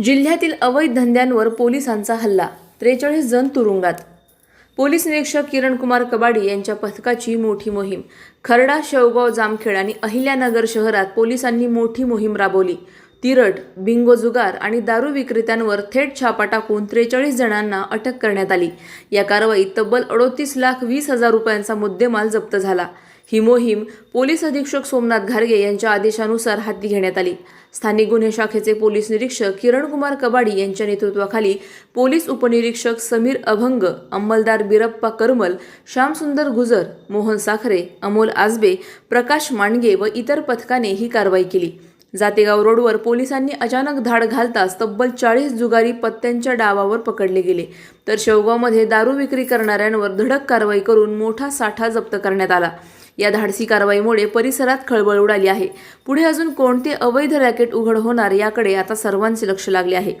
जिल्ह्यातील अवैध धंद्यांवर पोलिसांचा हल्ला. त्रेचाळीस जण तुरुंगात. पोलीस निरीक्षक किरण कुमार कबाडी यांच्या पथकाची मोठी मोहीम. खर्डा शेवगाव जामखेड आणि अहिल्यानगर शहरात पोलिसांनी मोठी मोहीम राबवली. तिरट बिंगो जुगार आणि दारू विक्रेत्यांवर थेट छापा टाकून त्रेचाळीस जणांना अटक करण्यात आली. या कारवाईत तब्बल अडोतीस लाख वीस हजार रुपयांचा मुद्देमाल जप्त झाला. ही मोहीम पोलीस अधीक्षक सोमनाथ घारगे यांच्या आदेशानुसार हाती घेण्यात आली. स्थानिक गुन्हे शाखेचे पोलीस निरीक्षक किरणकुमार कबाडी यांच्या नेतृत्वाखाली पोलीस उपनिरीक्षक समीर अभंग अंमलदार बिरप्पा करमल श्यामसुंदर गुजर मोहन साखरे अमोल आजबे प्रकाश मांडगे व इतर पथकाने ही कारवाई केली. जातेगाव रोडवर पोलिसांनी अचानक धाड घालताच तब्बल चाळीस जुगारी पत्त्यांच्या डावावर पकडले गेले. तर शेवगावमध्ये दारू विक्री करणाऱ्यांवर धडक कारवाई करून मोठा साठा जप्त करण्यात आला. या धाडसी कारवाईमुळे परिसरात खळबळ उडाली आहे. पुढे अजून कोणते अवैध रॅकेट उघड होणार याकडे आता सर्वांचे लक्ष लागले आहे.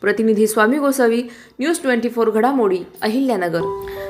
प्रतिनिधी Swami Gosavi news twenty four घडामोडी अहिल्यानगर.